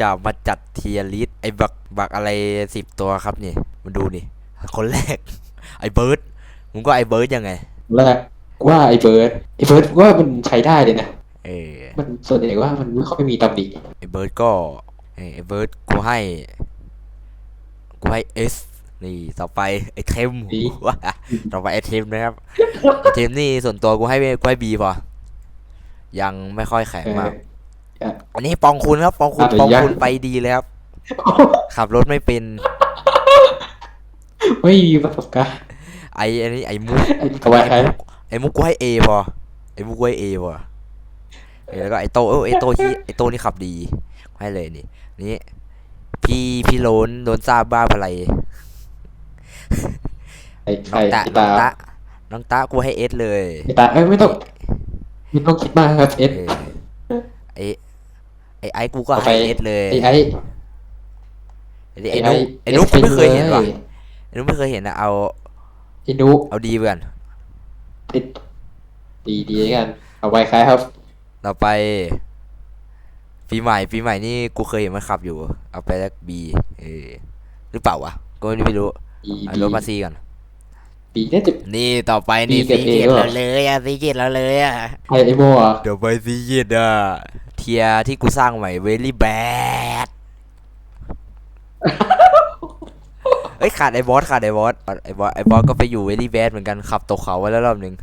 จะมาจัดเทียริสไอ้บักบักอะไรสิบตัวครับนี่มาดูนี่ คนแรก ไอ้เบิร์ดมึงก็ไอ้เบิร์ดยังไงแรกว่าไอ้เบิร์ดไอ้เบิร์ดว่ามันใช้ได้เลยนะเออมันส่วนใหญ่ว่ามันไม่ค่อยมีตำหนิไอ้เบิร์ดก็เอ้ยไอ้เบิร์ดกูให้กูให้เอสนี่ต่อไปไอ้เทมว้าต่อไปไอ้เทมนะครับไอ้เทมนี่ส่วนตัวกูให้กูให้บีพอยังไม่ค่อยแข็งเออมาก อันนี้ปองคุณครับ ปองคุณอะปองเดี๋ยวคุณไปดีเลยครับ ขับรถไม่เป็น ไม่มีประสบการณ์ ไอ้อันนี้ไอ้มุกไอ้กระบะใครไอ้มุกกูให้เอพอ ไอ้มุกกูให้เอพอเออแล้วก็ไอ้โตเออไอ้โตที่ไอ้โตนี่ขับดีให้เลยนี่ นี่พี่พี่โลนโดนซาบบ้าอะไรไอ้ใคน้รองตาไอ้น้อตางตาน้องตากูให้เอสเลยไอ้ตาเอ้ยไม่ต้องไม่ต้องคิดมากครับเอสเออไอ้ ไอ้ไอ้กูก็เอาไปให้เอสเลยไอ้ไอ้ไอ้ไอ้นุ๊กไอ้นุ๊กกูไม่เคยเห็นว่ะไอ้นุ๊กไม่เคยเห็นนะเอาไอ้นุเอาดีไปก่อนติดดีดีกัน เอาไว้ใครครับต่อไป ปีใหม่ปีใหม่นี่กูเคยเห็นมันขับอยู่ เอาไปแล้วบีเออหรือเปล่าวะก็ไม่รู้ดีเอาดีรถมาซีก่อนดีน่าจะนี่ต่อไปนี่ B กับซี A เกตหรอเราเลยอะซีเกตเราเลยอะไอไอโมอะเดี๋ยวไปซีเกตอะเทียร์ที่กูสร้างใหม่เวลี่แบดเอ้ยขาดไอ้บอสขาดไอ้บอสไอ้บอสไอ้บอสก็ไปอยู่เวลี่แบดเหมือนกันขับตกเขาไว้แล้วรอบหนึ่ง